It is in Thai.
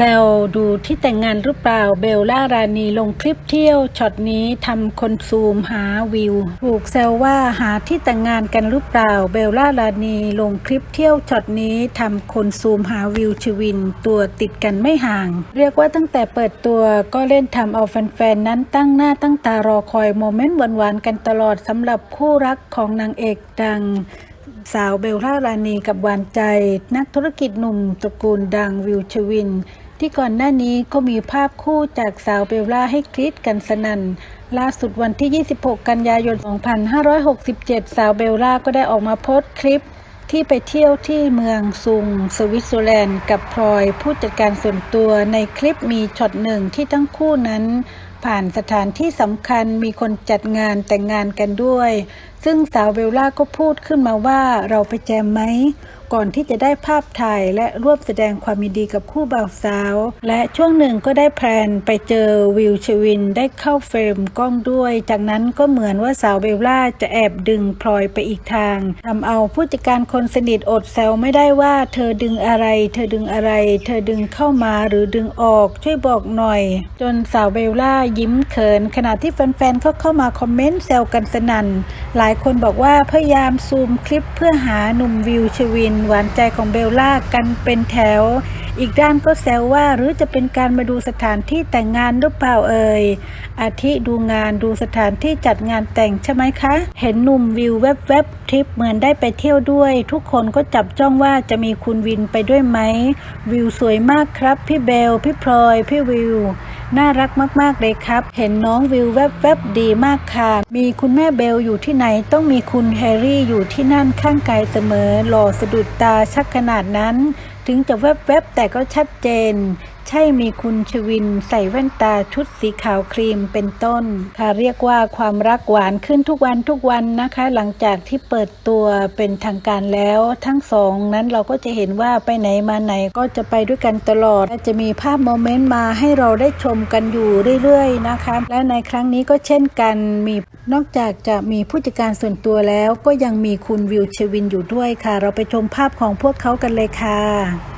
ซลดูที่แต่งงานหรือเปล่าเบลล่ารานีลงคลิปเที่ยวช็อตนี้ทำคนซูมหาวิว ถูกแซวว่าหาที่แต่งงานกันหรือเปล่าเบลล่ารานีลงคลิปเที่ยวช็อตนี้ทำคนซูมหาวิวชวิน ตัวติดกันไม่ห่าง เรียกว่าตั้งแต่เปิดตัวก็เล่นทำเอาแฟนๆนั้นตั้งหน้าตั้งตารอคอยโมเมนต์หวานๆกันตลอดสำหรับคู่รักของนางเอกดัง สาวเบลล่ารานีกับหวานใจ นักธุรกิจหนุ่มตระกูลดังวิวชวิน ที่ก่อนหน้านี้ก็มีภาพคู่จากสาวเบลล่าให้คลิดกันสนัน่นล่าสุดวันที่ 26 กันยายน 2567 สาวเบลล่าก็ได้ออกมาโพสต์คลิปที่ไปเที่ยวที่เมืองซุง สวิตเซอร์แลนด์ กับพลอยผู้จัดการส่วนตัวในคลิปมีช็อตหนึ่งที่ทั้งคู่นั้น ผ่านสถานที่สำคัญมีคนจัดงานแต่งงานกันด้วย ซึ่งสาวเบลล่าก็พูดขึ้นมาว่าเราไปแจมไหม ก่อนที่จะได้ภาพถ่ายและร่วมแสดงความยินดีกับคู่บ่าวสาว และช่วงหนึ่งก็ได้แพลนไปเจอวิวชวินได้เข้าเฟรมกล้องด้วย จากนั้นก็เหมือนว่าสาวเบลล่าจะแอบดึงพลอยไปอีกทางทำเอาผู้จัดการคนสนิทอดแซวไม่ได้ว่าเธอดึงอะไร เธอดึงอะไร เธอดึงเข้ามาหรือดึงออกช่วยบอกหน่อย จนสาวเบลล่ายิ้มเขิน ขณะที่แฟนๆเขาเข้ามาคอมเมนต์แซวกันสนั่น หลายคนบอกว่าพยายามซูมคลิปเพื่อหาหนุ่มวิวชวินหวานใจของเบลล่ากันเป็นแถว อีกด้านก็แซวว่าหรือจะเป็นการมาดูสถานที่แต่งงานหรือเปล่าเอ่ย อาทิดูงานดูสถานที่จัดงานแต่งใช่ไหมคะ เห็นหนุ่มวิวแวบๆทริปเหมือนได้ไปเที่ยวด้วย ทุกคนก็จับจ้องว่าจะมีคุณวินไปด้วยไหม วิวสวยมากครับ พี่เบล พี่พลอย พี่วิว น่ารักมากๆเลยครับ เห็นน้องวิวแวบๆดีมากค่ะ มีคุณแม่เบลอยู่ที่ไหนต้องมีคุณแฮร์รี่อยู่ที่นั่นข้างกายเสมอ หล่อสะดุดตาชักขนาดนั้น ถึงจะแวบๆแต่ก็ชัดเจน ใช่มีคุณชวินใส่แว่นตาชุดสีขาวครีมเป็นต้น ค่ะเรียกว่าความรักหวานขึ้นทุกวันทุกวันนะคะ หลังจากที่เปิดตัวเป็นทางการแล้ว ทั้งสองนั้นเราก็จะเห็นว่าไปไหนมาไหนก็จะไปด้วยกันตลอดและจะมีภาพโมเมนต์มาให้เราได้ชมกันอยู่เรื่อยๆนะคะ และในครั้งนี้ก็เช่นกันมีนอกจากจะมีผู้จัดการส่วนตัวแล้ว ก็ยังมีคุณวิวชวินอยู่ด้วยค่ะ เราไปชมภาพของพวกเขากันเลยค่ะ